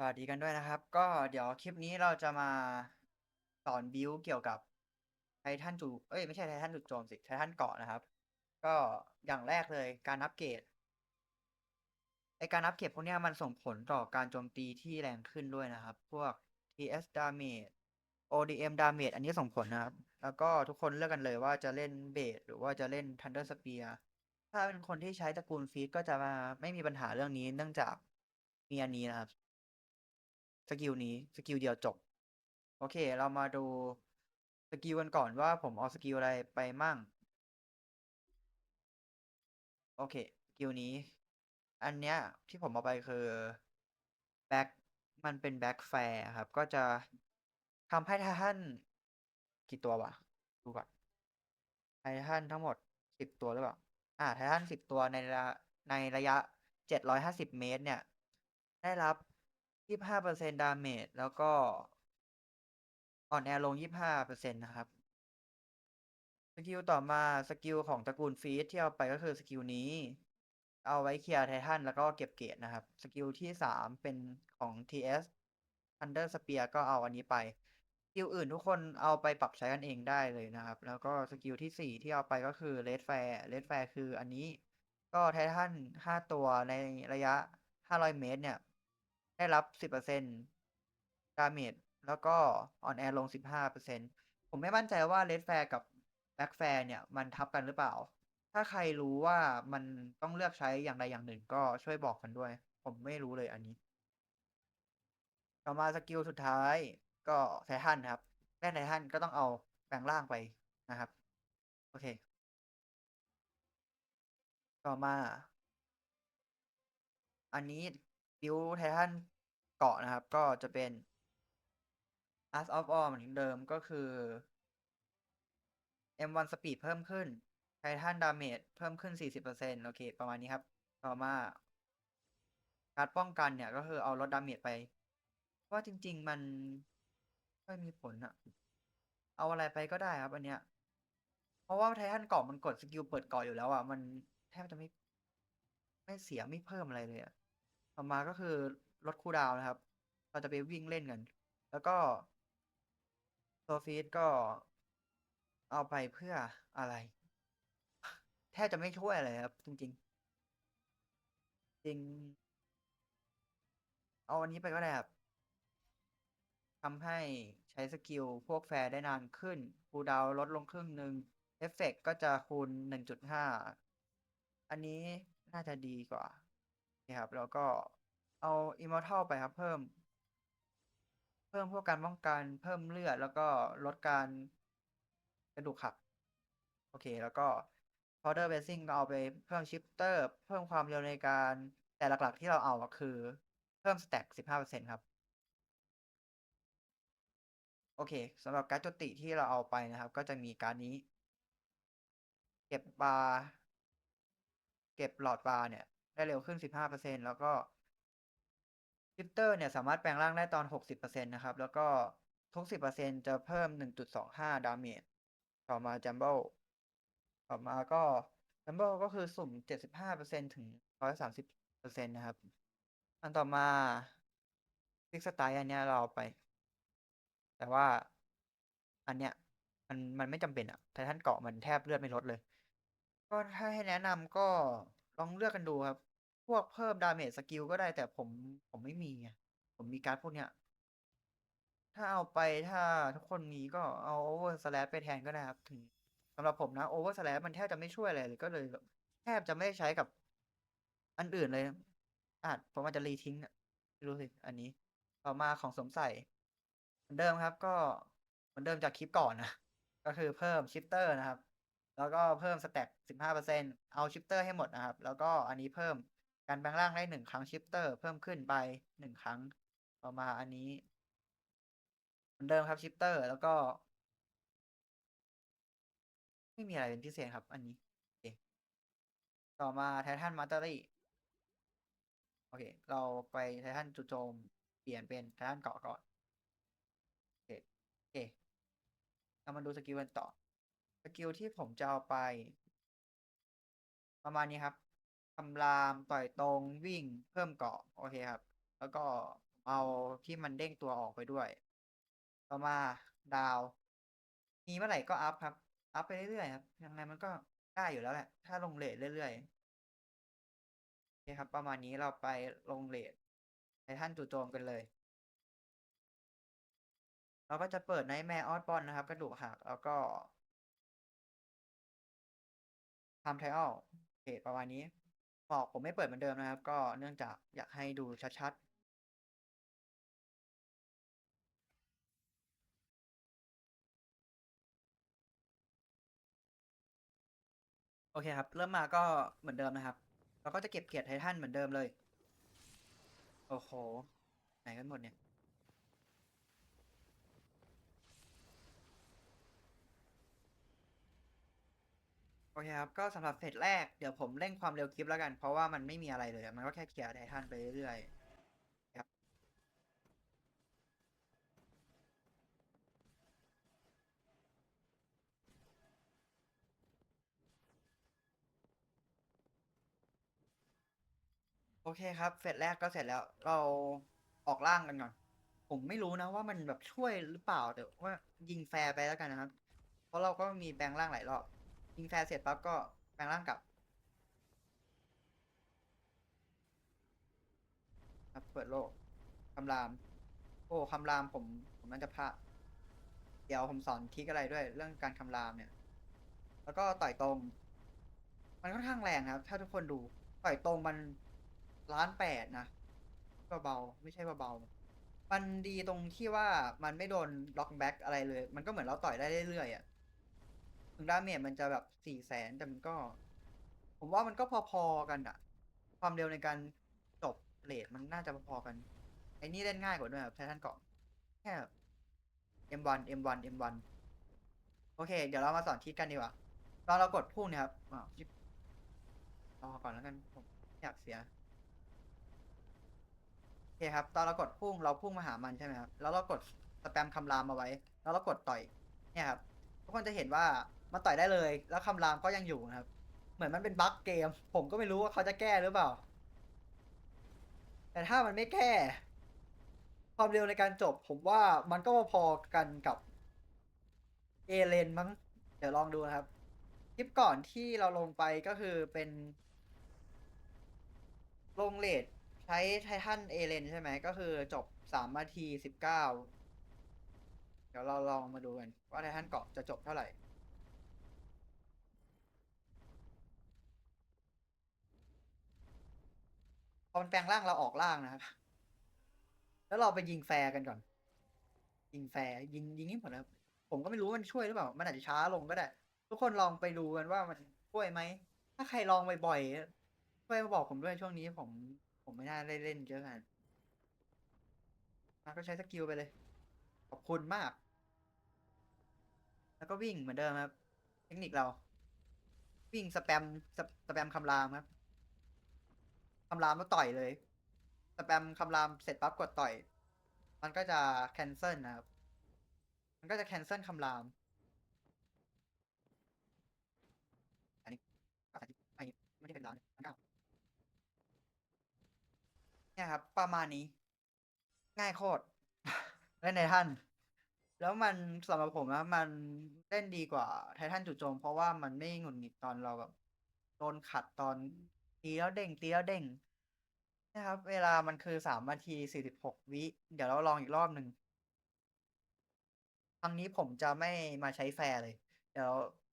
สวัสดีกันด้วยนะครับ ก็เดี๋ยวคลิปนี้เราจะมาสอนบิวเกี่ยวกับไททันจูเอ้ยไม่ใช่ไททันจุดโจมสิไททันเกาะนะครับ ก็อย่างแรกเลยการอัปเกรดไอการอัปเกรดพวกนี้มันส่งผลต่อการโจมตีที่แรงขึ้นด้วยนะครับ พวก TS damage ODM damage อันนี้ส่งผลนะครับ แล้วก็ทุกคนเลือกกันเลยว่าจะเล่นเบสหรือว่าจะเล่น Thunder Spear ถ้าเป็นคนที่ใช้ตระกูลฟีดก็จะมาไม่มีปัญหาเรื่องนี้เนื่องจากมีอันนี้นะครับ สกิลนี้สกิลเดียวจบ โอเค เรามาดูสกิลกันก่อนว่าผมเอาสกิลอะไรไปมั่ง โอเคสกิลนี้ อันเนี้ยที่ผมเอาไปคือแบ็คมันเป็นแบ็คแฟร์ครับ ก็จะทำให้ททันกี่ตัววะดูก่อนไททันทั้งหมดสิบตัวหรือเปล่า อ่าไททันสิบตัวในระในระยะเจ็ดร้อยห้าสิบเมตร เนี่ย ได้รับ ยี่ห้าเปอร์เซ็นต์ดาเมจแล้วก็ อ่อนแอลงยี่ห้าเปอร์เซ็นต์นะครับ สกิลต่อมาสกิลของตระกูลฟีดที่เอาไปก็คือสกิลนี้ เอาไว้เคลียร์ไททันแล้วก็เก็บเกรดนะครับ สกิลที่สามเป็นของ TS Thunder Spear ก็เอาอันนี้ไป สกิลอื่นทุกคนเอาไปปรับใช้กันเองได้เลยนะครับ แล้วก็สกิลที่สี่ที่เอาไปก็คือ Red Flare Red Flare คืออันนี้ ก็ไททันห้าตัวในระยะห้าร้อยเมตรเนี่ย ได้รับสิบเปอร์เซ็นต์ดาเมจแล้วก็อ่อนแอลงสิบห้าเปอร์เซ็นต์ผมไม่มั่นใจว่า Red Flare กับ Black Flare เนี่ย มันทับกันหรือเปล่า ถ้าใครรู้ว่ามันต้องเลือกใช้อย่างใดอย่างหนึ่งก็ช่วยบอกกันด้วย ผมไม่รู้เลยอันนี้ ต่อมาสกิลสุดท้ายก็ไททันครับแล่นไททันก็ต้องเอาแปลงร่างไปนะครับ โอเค ต่อมา อันนี้ บิวไททันเกาะนะครับ ก็จะเป็น Art of All เหมือนเดิมก็คือ M1 Speed เพิ่มขึ้น Titan Damage เพิ่มขึ้น 40%โอเค ประมาณนี้ครับ ต่อมา การป้องกันเนี่ย ก็คือเอาลดดาเมจไปเพราะว่าจริง ๆ มันไม่มีผลอะเอาอะไรไปก็ได้ครับ อันเนี้ย เพราะว่าไททันเกาะมันกดสกิลเปิดเกาะอยู่แล้วอะมันแทบจะไม่ ไม่เสียไม่เพิ่มอะไรเลยอะ ต่อมาก็คือลดคูลดาวน์นะครับ เราจะไปวิ่งเล่นกัน แล้วก็โซฟีดก็เอาไปเพื่ออะไร แทบจะไม่ช่วยอะไรครับ จริง ๆ จริง เอาอันนี้ไปก็ได้ครับทำให้ใช้สกิลพวกแฟร์ได้นานขึ้น คูดาวลดลงครึ่งหนึ่งเอฟเฟกก็จะคูณ 1.5 อันนี้น่าจะดีกว่า ครับแล้วก็เอาอิมมอร์ทัลไปครับ เพิ่ม เพิ่มพวกการป้องกันเพิ่มเลือดแล้วก็ลดการกระดูกหักโอเค แล้วก็ powder basing ก็เอาไปเพิ่มชิปเตอร์ เพิ่มความเร็วในการแต่หลักๆที่เราเอาอะคือ เพิ่มสแต็ก15%ครับ โอเคสำหรับการจุติที่เราเอาไปนะครับ ก็จะมีการนี้ เก็บบาร์เก็บหลอดบาร์เนี่ย ได้เร็วขึ้น 15%แล้วก็ชิปเตอร์เนี่ยสามารถแปลงร่างได้ตอน 60%นะครับ แล้วก็ทุก 10%จะเพิ่ม 1.25 ดาเมจต่อมาจัมโบ้ต่อมาก็จัมโบ้ก็คือสุ่ม 75%ถึง 130%นะครับ อันต่อมาฟิกสไตล์อันเนี้ยเราไป แต่ว่าอันเนี้ยมันมันไม่จำเป็นอะไททันเกาะมันแทบเลือดไม่ลดเลย ก็ถ้าให้แนะนำก็ลองเลือกกันดูครับ พวกเพิ่มดาเมจสกิลก็ได้แต่ผมผมไม่มีไงผมมีการ์ดพวกเนี้ย ถ้าเอาไปถ้าทุกคนมีก็เอาโอเวอร์สแลปไปแทนก็ได้ครับถึงสำหรับผมนะโอเวอร์สแลปมันแทบจะไม่ช่วยอะไรเลยก็เลยแทบจะไม่ใช้กับอันอื่นเลยอาจผมอาจจะรีทิ้งอะไม่รู้สิอันนี้ ต่อมาของสมใส่เหมือนเดิมครับ ก็เหมือนเดิมจากคลิปก่อนนะก็คือเพิ่มชิปเตอร์นะครับ แล้วก็เพิ่มสแต็ก15%เอาชิปเตอร์ให้หมดนะครับ แล้วก็อันนี้เพิ่ม การแปลงร่างได้หนึ่งครั้งชิปเตอร์เพิ่มขึ้นไปหนึ่งครั้งต่อมาอันนี้เหมือนเดิมครับชิปเตอร์แล้วก็ ไม่มีอะไรเป็นพิเศษครับ อันนี้ต่อมาไททันมาสเตอรี่โอเค เราไปไททันจูโจม เปลี่ยนเป็นไททันเกาะก่อน โอเคโอเคเรามาดูสกิลกันต่อ สกิลที่ผมจะเอาไป ประมาณนี้ครับ คำรามต่อยตรงวิ่งเพิ่มเกาะโอเคครับ แล้วก็เอาที่มันเด้งตัวออกไปด้วย ต่อมาดาว มีเมื่อไหร่ก็อัพครับ อัพไปเรื่อยๆครับ ยังไงมันก็ได้อยู่แล้วแหละ ถ้าลงเลทเรื่อยๆโอเคครับ ประมาณนี้เราไปลงเลทไททันจู่โจมกันเลย เราก็จะเปิดไนท์แมร์ออสบอลนะครับ กระดูกหักแล้วก็ทำไทออลโอเคประมาณนี้ บอกผมไม่เปิดเหมือนเดิมนะครับ ก็เนื่องจากอยากให้ดูชัดๆโอเคครับ เริ่มมาก็เหมือนเดิมนะครับ เราก็จะเก็บเกียรติไททันเหมือนเดิมเลย โอ้โห ไหนกันหมดเนี่ย อเคครับ ก็สำหรับเฟสแรกเดี๋ยวผมเร่งความเร็วคลิปแล้วกัน เพราะว่ามันไม่มีอะไรเลยอะมันก็แค่เคลียร์ไททันไปเรื่อยๆครับโอเคครับเฟสแรกก็เสร็จแล้ว เราออกล่างกันก่อน ผมไม่รู้นะว่ามันแบบช่วยหรือเปล่าแต่ว่ายิงแฟร์ไปแล้วกันนะครับ เพราะเราก็มีแปลงร่างหลายรอบ ยิงแฟร์เสร็จปั๊บก็แปลงร่างกลับครับเปิดโลกคำราม โอ้คำรามผมผมน่าจะพลาดเดี๋ยวผมสอนทิกอะไรด้วย เรื่องการคำรามเนี่ย แล้วก็ต่อยตรง มันค่อนข้างแรงครับ ถ้าทุกคนดูต่อยตรงมันล้านแปดนะเบาๆไม่ใช่เบาๆมันดีตรงที่ว่ามันไม่โดนล็อกแบ็กอะไรเลย มันก็เหมือนเราต่อยได้เรื่อยๆอะ ถึงดาเมจมันจะแบบสี่แสนแต่มันก็ ผมว่ามันก็พอๆกันอะความเร็วในการจบเลทมันน่าจะพอๆกัน ไอ้นี่เล่นง่ายกว่าด้วยครับไททันเกาะแค่ M1 M1 M1 โอเค เดี๋ยวเรามาสอนทิศกันดีกว่าตอนเรากดพุ่งเนี่ยครับอ้าวจิ๊บรอก่อนแล้วกันผมอยากเสียโอเคครับ ตอนเรากดพุ่งเราพุ่งมาหามันใช่ไหมครับแล้วเรากดสแปมคำรามมาไว้ แล้วเรากดต่อย เนี่ยครับทุกคนจะเห็นว่า มันต่อยได้เลย แล้วคำรามก็ยังอยู่นะครับ เหมือนมันเป็นบั๊กเกม ผมก็ไม่รู้ว่าเขาจะแก้หรือเปล่า แต่ถ้ามันไม่แก้ ความเร็วในการจบ ผมว่ามันก็พอๆกันกับเอเลนมั้ง เดี๋ยวลองดูนะครับ คลิปก่อนที่เราลงไปก็คือเป็น ลงเลทใช้ไททันเอเลนใช่ไหม ก็คือจบสามนาทีสิบเก้าเดี๋ยวเราลองมาดูกันว่าไททันเกาะจะจบเท่าไหร่ พอมันแปลงร่างเราออกล่างนะครับ แล้วเราไปยิงแฟร์กันก่อน ยิงแฟร์ยิงยิงให้หมดนะครับผมก็ไม่รู้มันช่วยหรือเปล่า มันอาจจะช้าลงก็ได้ ทุกคนลองไปดูกันว่ามันช่วยไหม ถ้าใครลองบ่อยๆ ช่วยมาบอกผมด้วยช่วงนี้ผม ผมไม่น่าได้เล่นเยอะขนาดมาก็ใช้สกิลไปเลย ขอบคุณมาก แล้วก็วิ่งเหมือนเดิมครับ เทคนิคเรา วิ่งสแปมสแสแปมคำรามครับ คำรามแล้วต่อยเลยสแปมคำรามเสร็จปั๊บกดต่อย มันก็จะแคนเซิลนะครับ มันก็จะแคนเซิลคำราม อันนี้อันนี้อันนี้ไม่ได้เป็นร้านอันเก้าเนี่ยครับ ประมาณนี้ ง่ายโคตรเล่นในท่าน แล้วมันสำหรับผมนะมันเล่นดีกว่าไททันจู่โจม เพราะว่ามันไม่หงุดหงิดตอนเราแบบโดนขัดตอน ตีแล้วเด้งตีแล้วเด้งนะครับ เวลามันคือสามนาทีสี่สิบหกวิ เดี๋ยวเราลองอีกรอบหนึ่งครั้งนี้ผมจะไม่มาใช้แฟร์เลย เดี๋ยว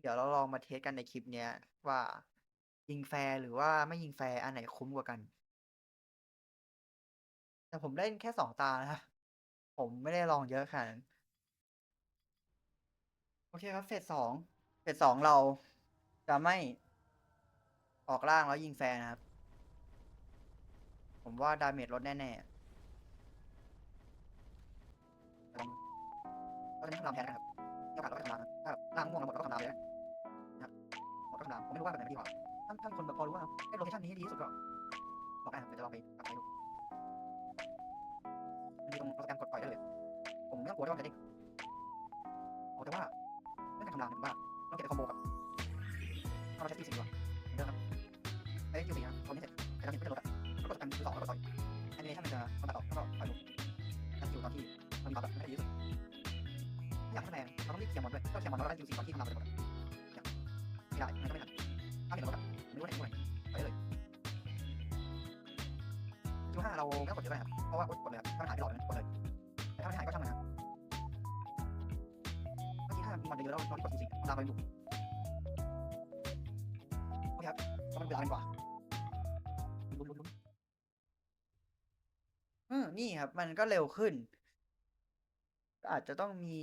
เดี๋ยวเราลองมาเทสกันในคลิปเนี้ย ว่ายิงแฟร์หรือว่าไม่ยิงแฟร์อันไหนคุ้มกว่ากัน แต่ผมเล่นแค่สองตานะครับผมไม่ได้ลองเยอะขนาดนั้นโอเคครับเฟสสองเฟสสองเราจะไม่ ออกล่างแล้วยิงแฟร์นะครับ ผมว่าดาเมจลดแน่ๆเราจะไม่ทำแทนนะครับยอดขาดเราก็ทำนะถ้าล่างม่วงเราหมดเราก็ทำเลยนะครับหมดก็ทำผมไม่รู้ว่าแบบไหนดีกว่าถ้าถ้าคนแบบพอรู้ว่าไอ้โลเคชั่นนี้ดีที่สุดก็บอกได้ครับเดี๋ยวจะลองไปกลับไปดูมันดีตรงโปรแกรมกดปล่อยได้เลย ผมไม่ต้องกลัวด้วยว่ามันจะเด้งโอ้แต่ว่าเรื่องการทำรางเนี่ยผมว่าเราเก็บคอมโบกับเราใช้ตีสิบดีกว่า ใช้ยูบีนะตอนนี้เสร็จใช้ดาเมจไม่ได้ลดอแล้วกดสแปมคือสองแล้วก็ต่อนิเมชั่มันมันตัดออกแล้วก็ปล่อยลงบัฟแบบไม่ได้ยอะสุดไม่อยากให้มันแรงเราต้องรีบเคลียร์มอนด้วยก็เคลียร์มอนแล้วได้คิวซีตอนที่ทำลายไปหมดอะไม่ได้มันก็ไม่ทันถ้าเห็นเราแบบไม่รู้ว่าไหนรู้ไหนไปเลยคิวห้าเราไม่ต้องกดเยอะก็ได้ครับเพราะว่ากดเลยครับถ้ามันหายไปหลอดนึงกดเลยแต่ถ้าไม่หายก็ช่างมันครับเมื่อกี้ถ้ามันเยอะแล้วเรากดคิวซีตามไปอยู่โอเคครับก็มันเวลาเป็นกว่า นี่ครับ มันก็เร็วขึ้น อาจจะต้องมี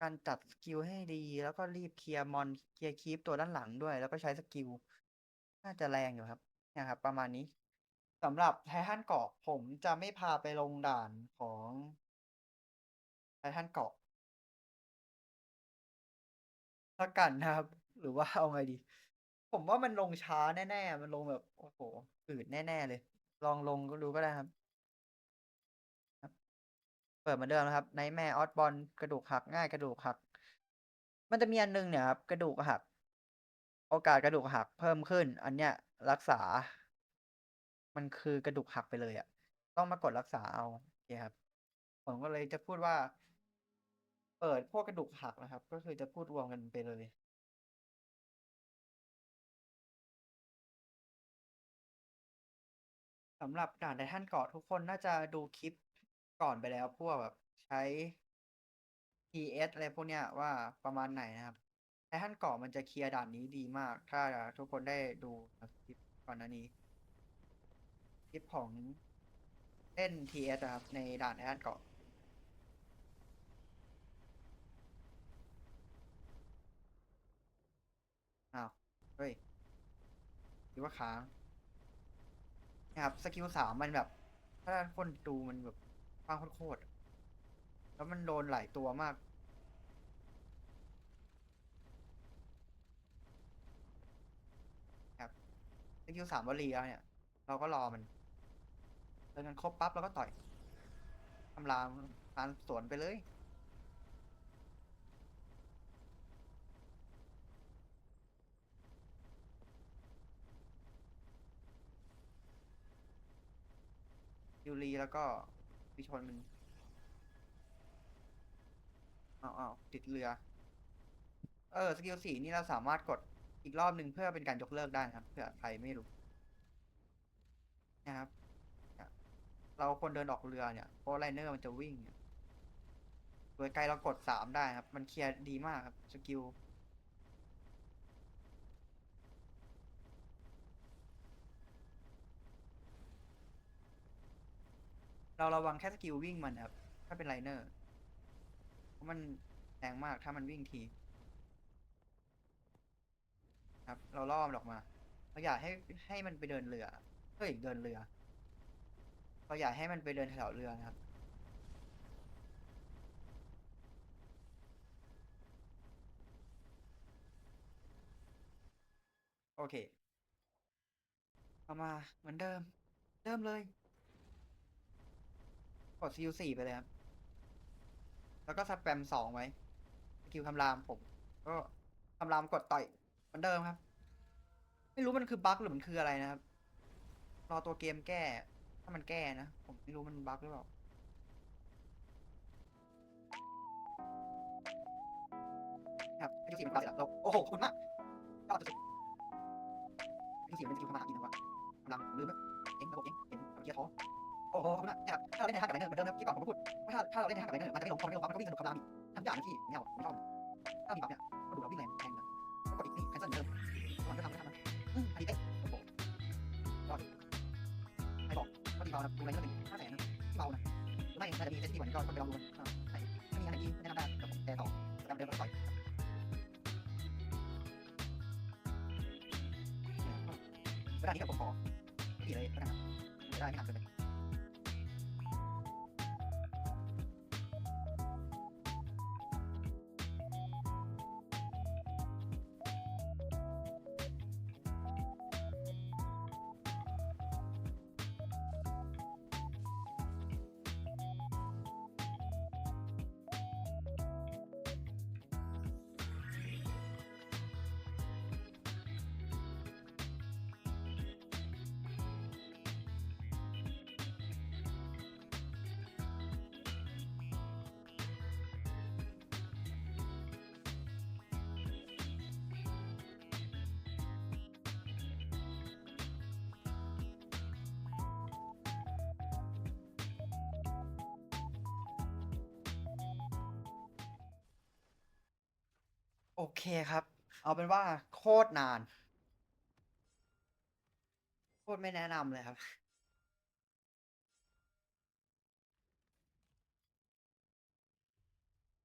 การจัดสกิลให้ดี แล้วก็รีบเคลียร์มอนเคลียร์คีปตัวด้านหลังด้วย แล้วก็ใช้สกิล น่าจะแรงอยู่ครับนี่ยครับ ประมาณนี้สำหรับไททันเกาะผมจะไม่พาไปลงด่านของไททันเกาะละกันนะครับ หรือว่าเอาไงดี ผมว่ามันลงช้าแน่ ๆ มันลงแบบ โอ้โหอืดแน่ ๆ เลย ลองลงก็ดูก็ได้ครับ เปิดเหมือนเดิมนะครับในแม่ออสบอลกระดูกหักง่ายกระดูกหัก มันจะมีอันหนึงเนี่ยครับกระดูกหัก โอกาสกระดูกหักเพิ่มขึ้น อันเนี้ยรักษา มันคือกระดูกหักไปเลยอะต้องมากดรักษาเอาโอเคครับ ผมก็เลยจะพูดว่า เปิดพวกกระดูกหักนะครับ ก็คือจะพูดรวมกันไปเลยสำหรับด่านไททันเกาะทุกคนน่าจะดูคลิป ก่อนไปแล้วพวกแบบใช้ PS อะไรพวกเนี้ยว่าประมาณไหนนะครับไททันเกาะมันจะเคลียร์ด่านนี้ดีมาก ถ้าทุกคนได้ดูคลิปก่อนหน้านี้คลิปของเล่น TS นะครับ ในด่านไททันเกาะอ้าวเฮ้ยคิดว่าค้างนะครับสกิลสามมันแบบ ถ้าคนดูมันแบบ ฟังโคตรๆแล้วมันโดนหลายตัวมาก ครับสกิลสามวลีแล้วเนี่ย เราก็รอมันเดินกันครบปั๊บเราก็ต่อยทำลามการสวนไปเลย ยูรีแล้วก็ วิชนมันอ้าวอ้าติดเรือ เออ สกิลสี่นี่เราสามารถกดอีกรอบหนึ่งเพื่อเป็นการยกเลิกได้ครับเพื่อใครไม่รู้นะครับ เราควรเดินออกเรือเนี่ยเพราะไลเนอร์มันจะวิ่งเนี่ยโดยไกลเรากดสามได้ครับ มันเคลียร์ดีมากครับ สกิล เราระวังแค่สกิลวิ่งมันครับ ถ้าเป็นไลเนอร์เพราะมันแรงมากถ้ามันวิ่งที ครับ เราล่อมันออกมา เราอยากให้ให้มันไปเดินเรือเฮ้ยเดินเรือ เราอยากให้มันไปเดินแถวเรือนะครับ โอเคเอามาเหมือนเดิม เริ่มเลย กด CU สี่ไปเลยครับ แล้วก็สแปมสองไว้สกิลคำรามผม ก็คำรามกดต่อยเหมือนเดิมครับ ไม่รู้มันคือบั๊กหรือมันคืออะไรนะครับ รอตัวเกมแก้ ถ้ามันแก้นะ ผมไม่รู้มันบั๊กหรือเปล่าครับสกิลสี่มันตายแล้วเราโอ้โหขอบคุณมากยอดสุดๆสกิลสี่มันเป็นสกิลคำรามจริงนะวะคำรามลืมไหมเอ็งระบบเอ็งเห็นเกียร์ท้อ โอ้โหนี่ยครับถ้าเราเล่นในห้างกับไรเนอร์เหมือนเดิมนะที่ก่อนผมก็พูดว่าถ้าถ้าเราเล่นในห้างกับไรเนอร์มันจะไม่ลงพอมันไม่ลงปั๊บมันก็วิ่งสนุกคำรามอีกทำอย่างที่ไม่เอาไม่ชอบถ้ามีบัฟเนี่ยก็ดูเราวิ่งแรงแทงนะก็กดอีกนี่แคนเซิลเดิมมันก็ทำก็ทำนะอืมอันนี้เอ๊ะโอ้โหยอดใครบอกว่าดีเบานะดูไรเนอร์เป็นห้าแสนนะที่เบานะไม่น่าจะมีเอสดีกว่านี้ก็ไปลองดูกันอ่าไหนถ้ามีอะไรที่แนะนำได้กับแต่ต่อแต่เดิมก็ต่อยเวลานี้กับผมขอที่เลยก็ได้ครับไม่ได้ไม่หักเกินไป โอเคครับ เอาเป็นว่าโคตรนาน โคตรไม่แนะนำเลยครับ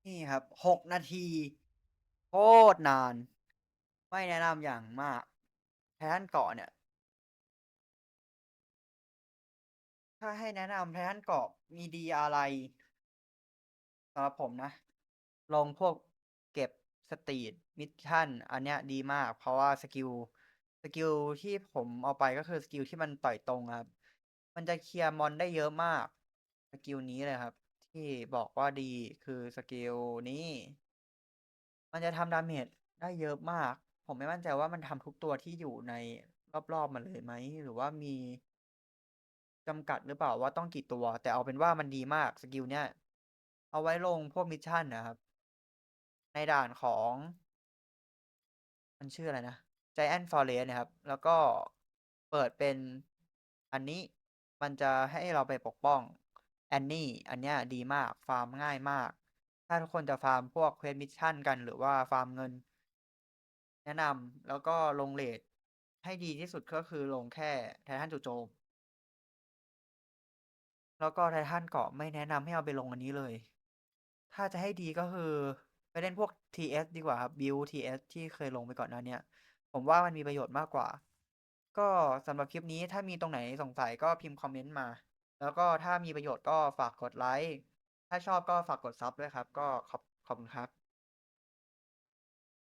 นี่ครับหกนาที โคตรนาน ไม่แนะนำอย่างมากไททันเกาะเนี่ย ถ้าให้แนะนำไททันเกาะมีดีอะไรสำหรับผมนะ ลองพวก สตรีทมิชชั่นอันเนี้ยดีมาก เพราะว่าสกิลสกิลที่ผมเอาไปก็คือสกิลที่มันต่อยตรงครับ มันจะเคลียร์มอนได้เยอะมากสกิลนี้เลยครับ ที่บอกว่าดีคือสกิลนี้ มันจะทำดาเมจได้เยอะมาก ผมไม่มั่นใจว่ามันทำทุกตัวที่อยู่ในรอบๆมันเลยไหม หรือว่ามีจำกัดหรือเปล่าว่าต้องกี่ตัว แต่เอาเป็นว่ามันดีมากสกิลเนี้ยเอาไว้ลงพวกมิชชั่นนะครับ ในด่านของ มันชื่ออะไรนะ Giant Forest นะครับ แล้วก็เปิดเป็นอันนี้มันจะให้เราไปปกป้องแอนนี่อันเนี้ยดีมากฟาร์มง่ายมาก ถ้าทุกคนจะฟาร์มพวกเควสมิชชั่นกันหรือว่าฟาร์มเงิน แนะนำแล้วก็ลงเลทให้ดีที่สุดก็คือลงแค่ไททันจู่โจม แล้วก็ไททันเกาะไม่แนะนำให้เอาไปลงอันนี้เลย ถ้าจะให้ดีก็คือ ไปเล่นพวก TS ดีกว่าครับ Build TS ที่เคยลงไปก่อนหน้าเนี้ย ผมว่ามันมีประโยชน์มากกว่า ก็สำหรับคลิปนี้ถ้ามีตรงไหนสงสัยก็พิมพ์คอมเมนต์มา แล้วก็ถ้ามีประโยชน์ก็ฝากกดไลค์ ถ้าชอบก็ฝากกดซับด้วยครับ ก็ขอบขอบคุณครับ